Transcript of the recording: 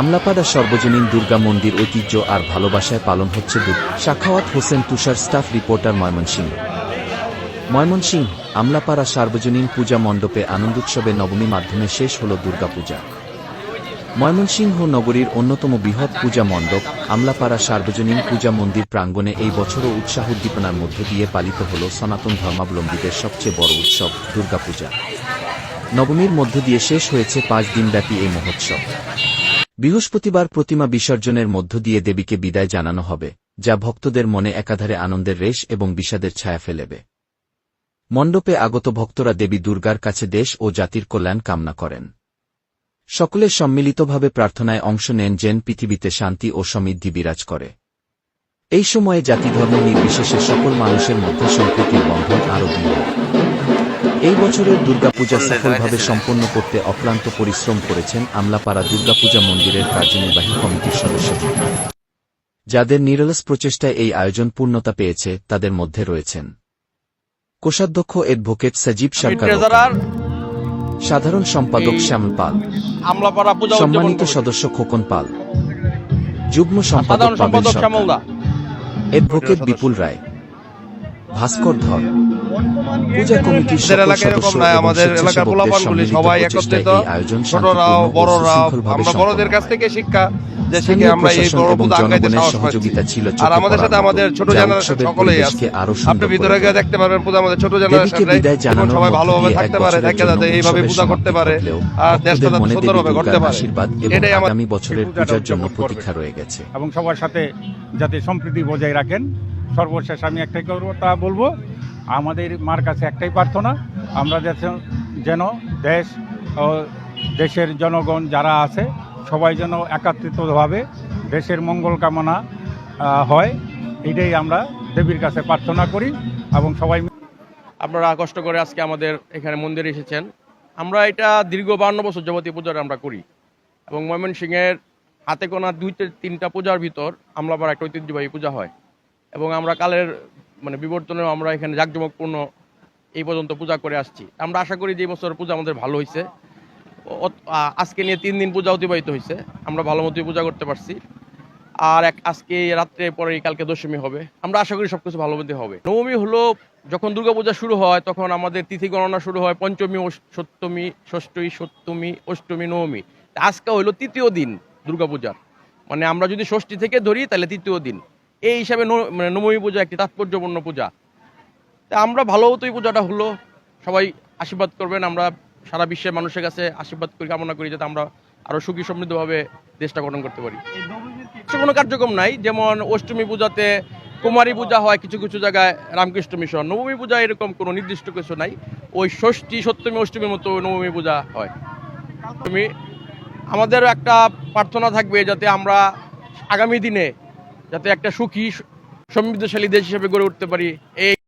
আমলাপাড়া সর্বজনীন দুর্গা মন্দির ঐতিহ্য আর ভালোবাসায় পালন হচ্ছে দুর্গ শাখাওয়াত হোসেন তুষার স্টাফ রিপোর্টার ময়মনসিংহ। ময়মনসিংহ, আমলাপাড়া সার্বজনীন পূজা মণ্ডপে আনন্দোৎসবে নবমী মাধ্যমে শেষ হল দুর্গাপূজা। ময়মনসিংহ নগরীর অন্যতম বৃহৎ পূজা মণ্ডপ, আমলাপাড়া সার্বজনীন পূজা মন্দির প্রাঙ্গণে এই বছরও উৎসাহ উদ্দীপনার মধ্য দিয়ে পালিত হল সনাতন ধর্মাবলম্বীদের সবচেয়ে বড় উৎসব, দুর্গাপূজা। নবমীর মধ্য দিয়ে শেষ হয়েছে পাঁচ দিনব্যাপী এই মহোৎসব। বৃহস্পতিবার প্রতিমা বিসর্জনের মধ্য দিয়ে দেবীকে বিদায় জানানো হবে, যা ভক্তদের মনে একাধারে আনন্দের রেশ এবং বিষাদের ছায়া ফেলেবে। মণ্ডপে আগত ভক্তরা দেবী দুর্গার কাছে দেশ ও জাতির কল্যাণ কামনা করেন। সকলে সম্মিলিতভাবে প্রার্থনায় অংশ নেন যেন পৃথিবীতে শান্তি ও সমৃদ্ধি বিরাজ করে। এই সময়ে জাতিধর্ম নির্বিশেষে সকল মানুষের মধ্যে সম্প্রীতির বন্ধন আরও দৃঢ়। এই বছরের দুর্গাপূজা সফলভাবে সম্পন্ন করতে অক্লান্ত পরিশ্রম করেছেন আমলাপাড়া দুর্গাপূজা মন্দিরের কার্যনির্বাহী কমিটির সদস্যরা যাদের নিরলস প্রচেষ্টায় এই আয়োজন পূর্ণতা পেয়েছে তাদের মধ্যে রয়েছেন কোষাধ্যক্ষ অ্যাডভোকেট সজীব সরকার। সাধারণ সম্পাদক এই শ্যামল পাল। আমলাপাড়া সম্মানিত সদস্য খোকন পাল। যুগ্ম সম্পাদক অ্যাডভোকেট বিপুল রায়। ভাস্কর ধর পূজা কমিটির সকল এরকম সদস্য নয় আমাদের এলাকার পোলাপানগুলি সবাই একত্রিত ছোটরাও বড়রাও আমরা বড়দের কাছ থেকে শিক্ষা যে শিখে আমরা এই বড় পূজা সাহস পাচ্ছি। সহযোগিতা ছিল আর আমাদের সাথে আমাদের ছোট জেনারেশন সকলেই আছে। আপনি ভিতরে গিয়ে দেখতে পারবেন পূজা আমাদের ছোট জেনারেশন সবাই ভালোভাবে থাকতে পারে থাকে যাতে এইভাবে পূজা করতে পারে আর দেশটা যাতে সুন্দরভাবে করতে পারে। আশীর্বাদ এবং এটাই আমার আগামী বছরের পূজার জন্য প্রতীক্ষা রয়ে গেছে। এবং সবার সাথে যাতে সম্প্রীতি বজায় রাখেন সর্বশেষ আমি একটাই করব, তা বলব, আমাদের মার কাছে একটাই প্রার্থনা, আমরা যেন দেশ ও দেশের জনগণ যারা আছে, সবাই যেন একাত্রিতভাবে দেশের মঙ্গল কামনা হয়, এটাই আমরা দেবীর কাছে প্রার্থনা করি এবং সবাই আপনারা কষ্ট করে আজকে আমাদের এখানে মন্দিরে এসেছেন। আমরা এটা দীর্ঘ বান্ন বছর যাবতী পূজাটা আমরা করি এবং ময়মনসিংহের হাতে গোনা দুই থেকে তিনটা পূজার ভিতর আমলাপাড়া একটা ঐতিহ্যবাহী পূজা হয়। এবং আমরা কালের মানে বিবর্তনেও আমরা এখানে জাঁকজমকপূর্ণ এই পর্যন্ত পূজা করে আসছি। আমরা আশা করি যে বছর পূজা আমাদের ভালো হয়েছে আজকে নিয়ে তিন দিন পূজা অতিবাহিত হয়েছে আমরা ভালো মতোই পূজা করতে পারছি। আর এক, আজকে রাত্রে পরে কালকে দশমী হবে। আমরা আশা করি সবকিছু ভালো মতো হবে। নবমী হলো, যখন দুর্গাপূজা শুরু হয়, তখন আমাদের তিথি গণনা শুরু হয় পঞ্চমী সপ্তমী, ষষ্ঠী, সপ্তমী, অষ্টমী, নবমী। আজকে হলো তৃতীয় দিন দুর্গাপূজার। মানে আমরা যদি ষষ্ঠী থেকে ধরি, তাহলে তৃতীয় দিন। এই হিসাবে মানে নবমী পূজা একটি তাৎপর্যপূর্ণ পূজা। তা আমরা ভালো মতোই পূজাটা হলো। সবাই আশীর্বাদ করবেন, আমরা সারা বিশ্বের মানুষের কাছে আশীর্বাদ করি, কামনা করি যাতে আমরা আরও সুখী সমৃদ্ধভাবে দেশটা গঠন করতে পারি। কোনো কার্যক্রম নাই, যেমন অষ্টমী পূজাতে কুমারী পূজা হয় কিছু কিছু জায়গায়, রামকৃষ্ণ মিশন। নবমী পূজা এরকম কোনো নির্দিষ্ট কিছু নাই, ওই ষষ্ঠী, সপ্তমী, অষ্টমীর মতো নবমী পূজা হয়। তুমি আমাদেরও একটা প্রার্থনা থাকবে যাতে আমরা আগামী দিনে যাতে একটা সুখী সমৃদ্ধশালী দেশ হিসেবে গড়ে উঠতে পারি। এই